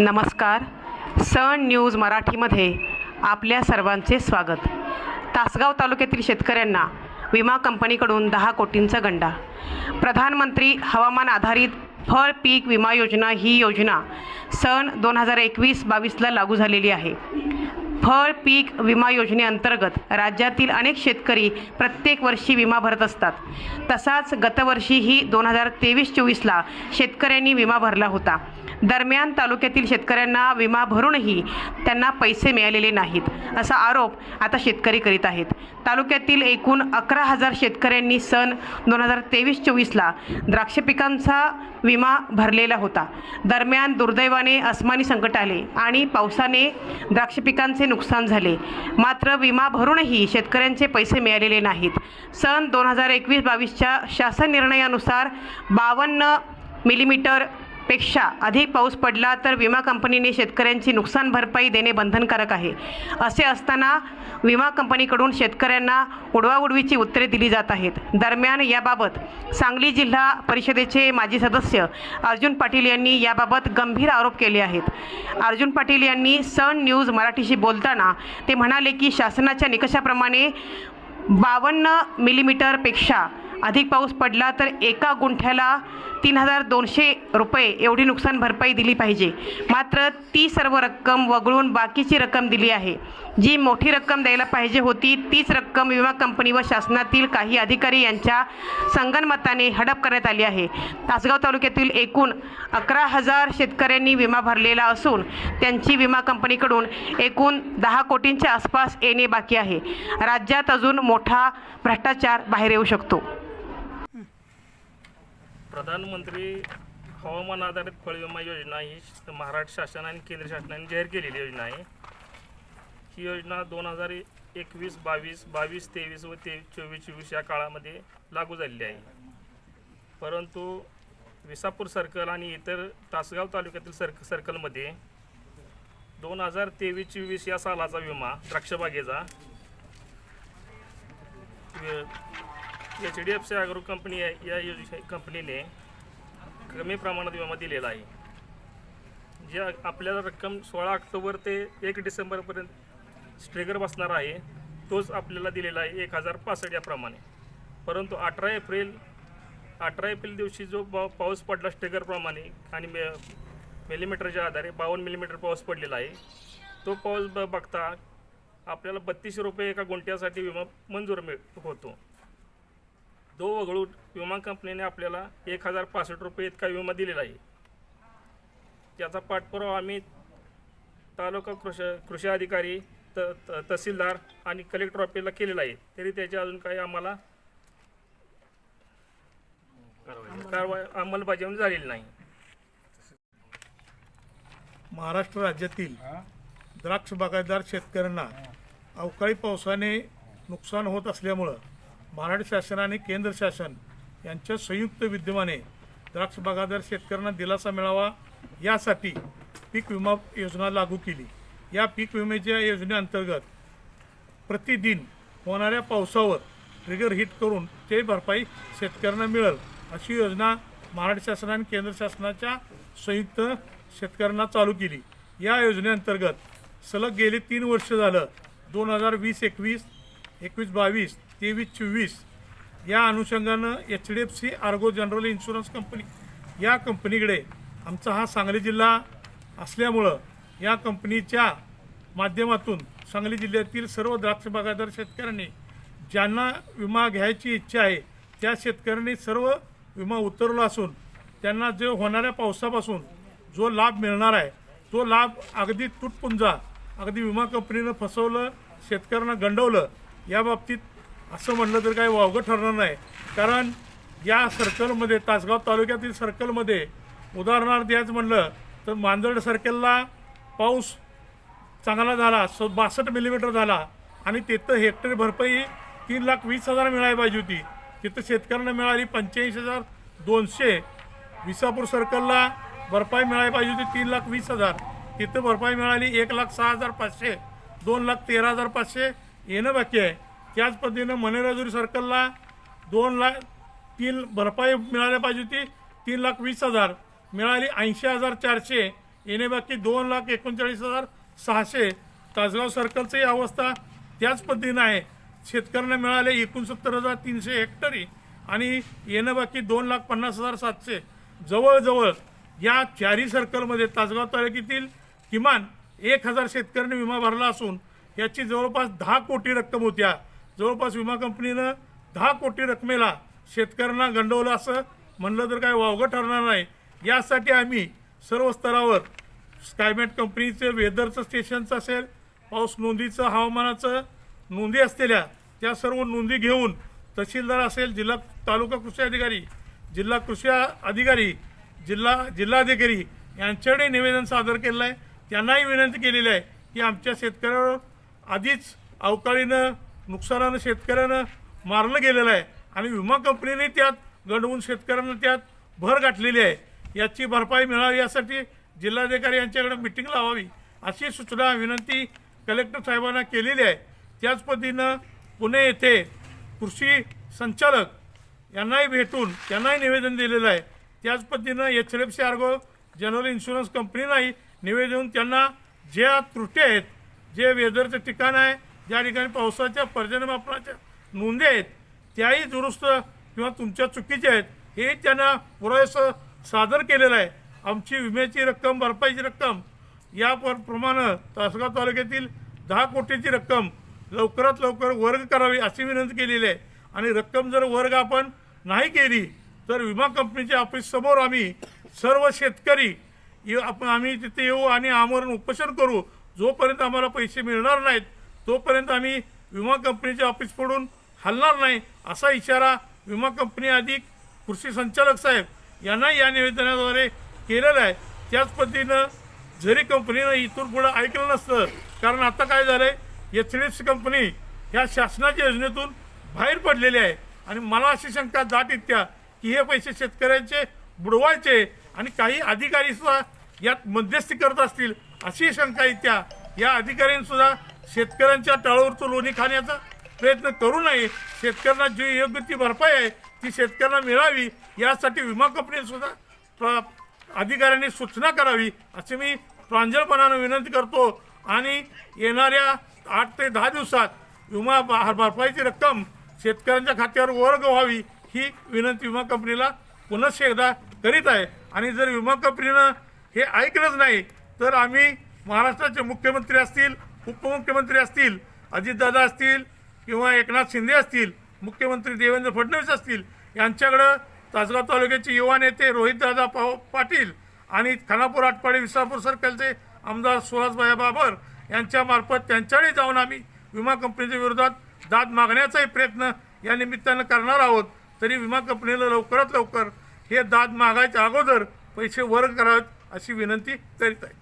नमस्कार. सण न्यूज मराठीमध्ये आपल्या सर्वांचे स्वागत. तासगाव तालुक्यातील शेतकऱ्यांना विमा कंपनीकडून दहा कोटींचा गंडा. प्रधानमंत्री हवामान आधारित फळ पीक विमा योजना ही योजना सन दोन हजार एकवीस बावीसला लागू झालेली आहे. फळ पीक विमा योजनेअंतर्गत राज्यातील अनेक शेतकरी प्रत्येक वर्षी विमा भरत असतात. तसाच गतवर्षीही दोन हजार तेवीस चोवीसला शेतकऱ्यांनी विमा भरला होता. दरम्यान तालुक्यातील शेतकऱ्यांना विमा भरूनही त्यांना पैसे मिळालेले नाहीत असा आरोप आता शेतकरी करीत आहेत. तालुक्यातील एकूण अकरा हजार शेतकऱ्यांनी सन दोन हजार तेवीस चोवीसला द्राक्ष पिकांचा विमा भरलेला होता. दरम्यान दुर्दैवाने अस्मानी संकट आले आणि पावसाने द्राक्ष पिकांचे नुकसान झाले. मात्र विमा भरूनही शेतकऱ्यांचे पैसे मिळालेले नाहीत. सन दोन हजार एकवीस बावीसच्या शासन निर्णयानुसार बावन्न मिलीमीटर पेक्षा अधिक पाऊस पडला तर विमा कंपनीने शेतकऱ्यांची नुकसान भरपाई देणे बंधनकारक आहे. असे असताना विमा कंपनीकडून शेतकऱ्यांना उडवाउडवीची उत्तरे दिली जात आहेत. दरम्यान याबाबत सांगली जिल्हा परिषदेचे माजी सदस्य अर्जुन पाटील यांनी याबाबत गंभीर आरोप केले आहेत. अर्जुन पाटील यांनी सन न्यूज मराठीशी बोलताना ते म्हणाले की शासनाच्या निकषाप्रमाणे बावन्न मिलीमीटरपेक्षा अधिक पाऊस पडला तर एका गुंठ्याला तीन हजार दोनशे रुपये एवढी नुकसान भरपाई दिली पाहिजे. मात्र ती सर्व रक्कम वगळून बाकीची रक्कम दिली आहे. जी मोठी रक्कम द्यायला पाहिजे होती तीच रक्कम विमा कंपनी व शासनातील काही अधिकारी यांच्या संगनमताने हडप करण्यात आली आहे. तासगाव तालुक्यातील एकूण अकरा हजार शेतकऱ्यांनी विमा भरलेला असून त्यांची विमा कंपनीकडून एकूण दहा कोटींच्या आसपास येणे बाकी आहे. राज्यात अजून मोठा भ्रष्टाचार बाहेर येऊ शकतो. प्रधानमंत्री हवामान आधारित फळ विमा योजना ही महाराष्ट्र शासन आणि केंद्र शासनाने जाहीर केलेली योजना आहे. ही योजना दोन हजार एकवीस बावीस बावीस तेवीस व ते चोवीस चोवीस या काळामध्ये लागू झालेली आहे. परंतु विसापूर सर्कल आणि इतर तासगाव तालुक्यातील सर्क सर्कलमध्ये दोन हजार तेवीस चोवीस या सालाचा विमा द्राक्षबागेचा H D F C agro company आहे या योज कंपनीने कमी प्रमाणात विमा दिलेला आहे. जे आपल्याला रक्कम सोळा ऑक्टोबर ते एक डिसेंबरपर्यंत स्ट्रिगर बसणार आहे तोच आपल्याला दिलेला आहे एक हजार पासष्ट याप्रमाणे. परंतु अठरा एप्रिल अठरा एप्रिल दिवशी जो पाऊस पडला स्ट्रिगरप्रमाणे आणि मे मिलीमीटरच्या आधारे बावन्न मिलीमीटर पाऊस पडलेला आहे तो पाऊस ब बघता आपल्याला बत्तीसशे रुपये एका गुंठ्यासाठी विमा मंजूर मिळ होतो. तो वगळून विमा कंपनीने आपल्याला एक हजार पासष्ट रुपये इतका विमा दिलेला आहे. त्याचा पाठपुरावा आम्ही तालुका कृषी कृषी अधिकारी त त- तहसीलदार आणि कलेक्टर ऑफिसला केलेला आहे. तरी त्याची अजून काही आम्हाला कारवाई अंमलबजावणी झालेली नाही. महाराष्ट्र राज्यातील द्राक्ष बागायतदार शेतकऱ्यांना अवकाळी पावसाने नुकसान होत असल्यामुळं महाराष्ट्र शासन आणि केंद्र शासन यांच्या संयुक्त विद्यमाने द्राक्ष बागायतदार शेतकऱ्यांना दिलासा मिळावा यासाठी पीक विमा योजना लागू केली. या पीक विम्याच्या योजनेअंतर्गत प्रतिदिन होणाऱ्या पावसावर ट्रिगर हिट करून ते भरपाई शेतकऱ्यांना मिळेल अशी योजना महाराष्ट्र शासन आणि केंद्र शासनाच्या संयुक्त शेतकऱ्यांना चालू केली. या योजनेअंतर्गत सलग गेले तीन वर्ष झालं दोन हजार वीस एकवीस एकवीस बावीस तेवीस चोवीस. या अनुषंगानं H D F C ergo general insurance company या कंपनीकडे आमचा हा सांगली जिल्हा असल्यामुळं या कंपनीच्या माध्यमातून सांगली जिल्ह्यातील सर्व द्राक्ष बागायतदार शेतकऱ्यांनी ज्यांना विमा घ्यायची इच्छा आहे त्या शेतकऱ्यांनी सर्व विमा उतरवला असून त्यांना जे होणाऱ्या पावसापासून जो लाभ मिळणार आहे तो लाभ अगदी तुटपुंजा अगदी विमा कंपनीनं फसवलं शेतकऱ्यांना गंडवलं या बाबतीत असं म्हणलं तर काही वावगं ठरणार नाही. कारण या सर्कलमध्ये तासगाव तालुक्यातील सर्कलमध्ये उदाहरणार्थ द्यायचं म्हणलं तर मांजर्ड सर्कलला पाऊस चांगला झाला स बासष्ट मिलीमीटर झाला आणि तिथं हेक्टर भरपाई तीन लाख वीस हजार मिळायला पाहिजे होती. तिथं शेतकऱ्यांना मिळाली पंच्याऐंशी हजार दोनशे. विसापूर सर्कलला भरपाई मिळायला पाहिजे होती तीन लाख वीस हजार. तिथं भरपाई मिळाली एक लाख सहा हजार पाचशे दोन लाख तेरा हजार पाचशे. येणं बाकी आहे. त्याच पद्धतीनं मनेराजुरी सर्कलला दोन लाख तीन भरपाई मिळाली पाहिजे होती. तीन लाख वीस हजार. मिळाली ऐंशी हजार चारशे. येणे बाकी दोन लाख एकोणचाळीस हजार सहाशे. तासगाव सर्कलचंही अवस्था त्याच पद्धतीनं आहे. शेतकऱ्यांना मिळाले एकोणसत्तर हजार तीनशे हेक्टरी आणि येणं बाकी दोन लाख पन्नास हजार सातशे. जवळजवळ या चारही सर्कलमध्ये तासगाव तालुक्यातील किमान एक हजार शेतकऱ्यांनी विमा भरला असून याची जवळपास दहा कोटी रक्कम होत्या. जवळपास विमा कंपनीनं दहा कोटी रकमेला शेतकऱ्यांना गंडवलं असं म्हणलं तर काय वावगं ठरणार नाही. यासाठी आम्ही सर्व स्तरावर स्कायमॅट कंपनीचं वेदरचं स्टेशनचं असेल पाऊस नोंदीचं हवामानाचं नोंदी असलेल्या त्या सर्व नोंदी घेऊन तहसीलदार असेल जिल्हा तालुका कृषी अधिकारी जिल्हा कृषी अधिकारी जिल्हा जिल्हाधिकारी यांच्याकडे निवेदन सादर केलं आहे. त्यांनाही विनंती केलेली आहे की आमच्या शेतकऱ्यावर आधीच अवकाळीनं नुकसानानं शेतकऱ्यानं मारलं गेलेलं आहे. आणि विमा कंपनीने त्यात गडवून शेतकऱ्यांना त्यात भर गाठलेली आहे. याची भरपाई मिळावी यासाठी जिल्हाधिकारी यांच्याकडे मिटिंग लावावी अशी सूचना विनंती कलेक्टर साहेबांना केलेली आहे. त्याच पद्धतीनं पुणे येथे कृषी संचालक यांनाही भेटून त्यांनाही निवेदन दिलेलं आहे. त्याच पद्धतीनं H L F C ergo general insurance कंपनीलाही निवेदन त्यांना ज्या त्रुटी आहेत जे वेदरचं ठिकाण आहे ज्या ठिकाणी पावसाच्या पर्जन्यमापनाच्या नोंदी आहेत त्याही दुरुस्त किंवा तुमच्या चुकीच्या आहेत हे त्यांना पुरेसं सादर केलेलं आहे. आमची विम्याची रक्कम भरपाईची रक्कम या प्रमाणं प्रमाणे तासगाव तालुक्यातील दहा कोटीची रक्कम लवकरात लवकर वर्ग करावी अशी विनंती केलेली आहे. आणि रक्कम जर वर्ग आपण नाही केली तर विमा कंपनीच्या ऑफिससमोर आम्ही सर्व शेतकरी ये- आपण आम्ही तिथे येऊ आणि आमरण उपोषण करू जोपर्यंत आम्हाला पैसे मिळणार नाहीत तोपर्यंत आम्ही विमा कंपनीच्या ऑफिस पडून हलणार नाही असा इशारा विमा कंपनी अधिक कृषी संचालक साहेब यांना या निवेदनाद्वारे केलेला आहे. त्याच पद्धतीनं जरी कंपनीनं इथून पुढं ऐकलं नसतं. कारण आता काय झालंय H D F C company ह्या शासनाच्या योजनेतून बाहेर पडलेली आहे. आणि मला अशी शंका जात इतक्या की हे पैसे शेतकऱ्यांचे बुडवायचे आणि काही अधिकारी सुद्धा यात मध्यस्थी करत असतील अशी शंका इत्या या अधिकाऱ्यांसुद्धा शेतकऱ्यांच्या टाळावरचं लोणी खाण्याचा प्रयत्न करू नये. शेतकऱ्यांना जी योग्य ती भरपाई आहे ती शेतकऱ्यांना मिळावी. यासाठी विमा कंपनी सुद्धा अधिकाऱ्यांनी सूचना करावी असे मी प्रांजळपणानं विनंती करतो. आणि येणाऱ्या आठ ते दहा दिवसात विमा भरपाईची रक्कम शेतकऱ्यांच्या खात्यावर वर्ग व्हावी ही विनंती विमा कंपनीला पुनश्च एकदा करीत आहे. आणि जर विमा कंपनीनं हे ऐकलंच नाही तर आम्ही महाराष्ट्राचे मुख्यमंत्री असतील उपमुख्यमंत्री असतील अजितदादा असतील किंवा एकनाथ शिंदे असतील मुख्यमंत्री देवेंद्र फडणवीस असतील यांच्याकडं तासगाव तालुक्याचे युवा नेते रोहितदादा पा पाटील आणि खानापूर आटपाडी विसापूर सर्कलचे आमदार सुहासभाया बाबर यांच्यामार्फत त्यांच्याकडे जाऊन आम्ही विमा कंपनीच्या विरोधात दाद मागण्याचाही प्रयत्न या निमित्तानं करणार आहोत. तरी विमा कंपनीला लवकरात लवकर हे दाद मागायच्या अगोदर पैसे वर्ग करावेत अशी विनंती करीत आहे.